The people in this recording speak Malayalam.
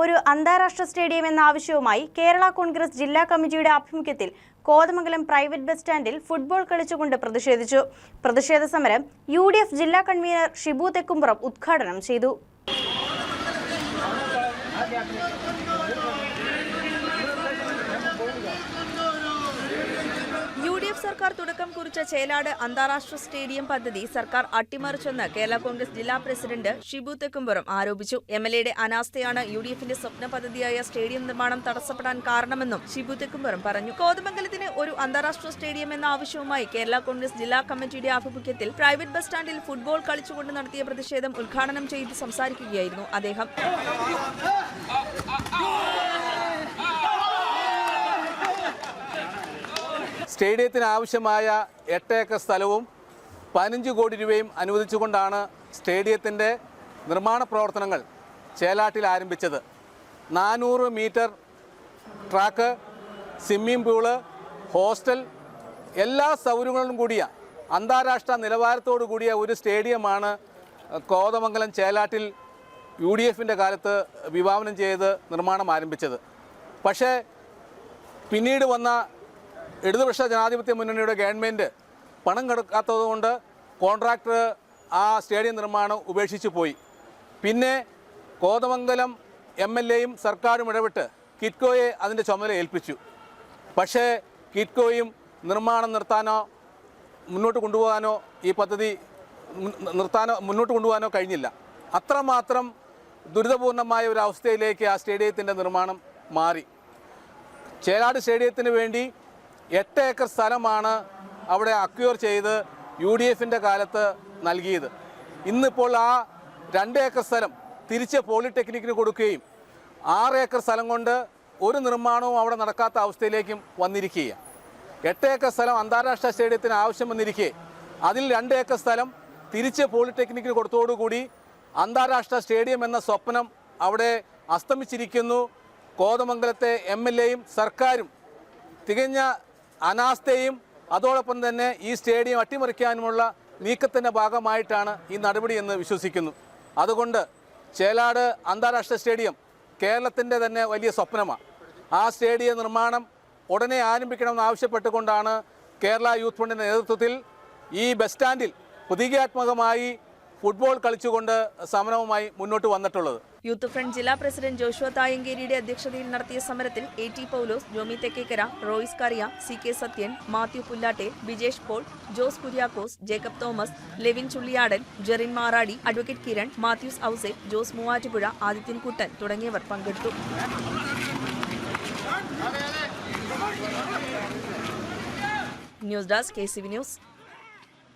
ഒരു അന്താരാഷ്ട്ര സ്റ്റേഡിയം എന്ന ആവശ്യവുമായി കേരള കോൺഗ്രസ് ജില്ലാ കമ്മിറ്റിയുടെ ആഭിമുഖ്യത്തിൽ കോതമംഗലം പ്രൈവറ്റ് ബസ് സ്റ്റാൻഡിൽ ഫുട്ബോൾ കളിച്ചുകൊണ്ട് പ്രതിഷേധിച്ചു. പ്രതിഷേധ സമരം യു ജില്ലാ കൺവീനർ ഷിബു തെക്കുംപുറം ഉദ്ഘാടനം ചെയ്തു യു ഡി എഫ് സർക്കാർ തുടക്കം കുറിച്ച ചേലാട് അന്താരാഷ്ട്ര സ്റ്റേഡിയം പദ്ധതി സർക്കാർ അട്ടിമറിച്ചെന്ന് കേരള കോൺഗ്രസ് ജില്ലാ പ്രസിഡന്റ് ഷിബു തെക്കുംപുറം ആരോപിച്ചു. എം എൽ എയുടെ അനാസ്ഥയാണ് യു ഡി എഫിന്റെ സ്വപ്ന പദ്ധതിയായ സ്റ്റേഡിയം നിർമ്മാണം തടസ്സപ്പെടാൻ കാരണമെന്നും ഷിബു തെക്കുംപുറം പറഞ്ഞു. കോതമംഗലത്തിന് ഒരു അന്താരാഷ്ട്ര സ്റ്റേഡിയം എന്ന ആവശ്യവുമായി കേരള കോൺഗ്രസ് ജില്ലാ കമ്മിറ്റിയുടെ ആഭിമുഖ്യത്തിൽ പ്രൈവറ്റ് ബസ് സ്റ്റാൻഡിൽ ഫുട്ബോൾ കളിച്ചുകൊണ്ട് നടത്തിയ പ്രതിഷേധം ഉദ്ഘാടനം ചെയ്ത് സംസാരിക്കുകയായിരുന്നു അദ്ദേഹം. സ്റ്റേഡിയത്തിന് ആവശ്യമായ എട്ട് ഏക്കർ സ്ഥലവും പതിനഞ്ച് കോടി രൂപയും അനുവദിച്ചുകൊണ്ടാണ് സ്റ്റേഡിയത്തിന്റെ നിർമ്മാണ പ്രവർത്തനങ്ങൾ ചേലാട്ടിൽ ആരംഭിച്ചത്. നാനൂറ് metre track swimming pool hostel എല്ലാ സൗകര്യങ്ങളും കൂടിയ അന്താരാഷ്ട്ര നിലവാരത്തോടു കൂടിയ ഒരു സ്റ്റേഡിയമാണ് കോതമംഗലം ചേലാട്ടിൽ യു ഡി എഫിന്റെ കാലത്ത് വിഭാവനം ചെയ്ത് നിർമ്മാണം ആരംഭിച്ചത്. പക്ഷേ പിന്നീട് വന്ന ഇടതുപക്ഷ ജനാധിപത്യ മുന്നണിയുടെ ഗവൺമെന്റ് പണം കൊടുക്കാത്തതുകൊണ്ട് കോൺട്രാക്ടർ ആ സ്റ്റേഡിയം നിർമ്മാണം ഉപേക്ഷിച്ചു പോയി. പിന്നെ കോതമംഗലം എം എൽ എയും സർക്കാരും ഇടപെട്ട് കിറ്റ്കോയെ അതിന്റെ ചുമതല ഏൽപ്പിച്ചു. പക്ഷേ കിറ്റ്കോയും നിർമ്മാണം നിർത്താനോ മുന്നോട്ട് കൊണ്ടുപോകാനോ ഈ പദ്ധതി നിർത്താനോ മുന്നോട്ട് കൊണ്ടുപോകാനോ കഴിഞ്ഞില്ല. അത്രമാത്രം ദുരിതപൂർണമായ ഒരു അവസ്ഥയിലേക്ക് ആ സ്റ്റേഡിയത്തിന്റെ നിർമ്മാണം മാറി. ചേലാട് സ്റ്റേഡിയത്തിന് വേണ്ടി എട്ട് ഏക്കർ സ്ഥലമാണ് അവിടെ അക്യൂർ ചെയ്ത് യു ഡി എഫിന്റെ കാലത്ത് നൽകിയത്. ഇന്നിപ്പോൾ ആ രണ്ട് ഏക്കർ സ്ഥലം തിരിച്ച് പോളിടെക്നിക്കിന് കൊടുക്കുകയും ആറ് ഏക്കർ സ്ഥലം കൊണ്ട് ഒരു നിർമ്മാണവും അവിടെ നടക്കാത്ത അവസ്ഥയിലേക്കും വന്നിരിക്കുകയാണ്. എട്ട് ഏക്കർ സ്ഥലം അന്താരാഷ്ട്ര സ്റ്റേഡിയത്തിന് ആവശ്യം വന്നിരിക്കെ. അതിൽ രണ്ട് ഏക്കർ സ്ഥലം തിരിച്ച് പോളിടെക്നിക്കിന് കൊടുത്തോടുകൂടി അന്താരാഷ്ട്ര സ്റ്റേഡിയം എന്ന സ്വപ്നം അവിടെ അസ്തമിച്ചിരിക്കുന്നു. കോതമംഗലത്തെ എം എൽ എയും സർക്കാരും തികഞ്ഞ അനാസ്ഥയും അതോടൊപ്പം തന്നെ ഈ സ്റ്റേഡിയം അട്ടിമറിക്കാനുമുള്ള നീക്കത്തിന്റെ ഭാഗമായിട്ടാണ് ഈ നടപടി എന്ന് വിശ്വസിക്കുന്നു. അതുകൊണ്ട് ചേലാട് അന്താരാഷ്ട്ര സ്റ്റേഡിയം കേരളത്തിന്റെ തന്നെ വലിയ സ്വപ്നമാണ് ആ സ്റ്റേഡിയം നിർമ്മാണം ഉടനെ ആരംഭിക്കണമെന്ന് ആവശ്യപ്പെട്ടുകൊണ്ടാണ് കേരള യൂത്ത് ഫണ്ടിന്റെ നേതൃത്വത്തിൽ ഈ ബസ് സ്റ്റാൻഡിൽ പ്രതീകാത്മകമായി ഫുട്ബോൾ കളിച്ചുകൊണ്ട് സമരവുമായി മുന്നോട്ട് വന്നിട്ടുള്ളത്. യൂത്ത് ഫ്രണ്ട് ജില്ലാ പ്രസിഡന്റ് ജോഷുവ തായങ്കേരിയുടെ അധ്യക്ഷതയിൽ നടത്തിയ സമരത്തിൽ A T Paulose Jomy Thekkekara Royce Kariya C K Sathyan Mathew Pullatte Bijesh Paul Jose Kuriakose Jacob Thomas Levin Chulliyadan Jerin Maradi advocate Kiran Mathews Ouse Jose Muvattupuzha Adithyan Kuttan തുടങ്ങിയവർ പങ്കെടുത്തു. News desk K C V news.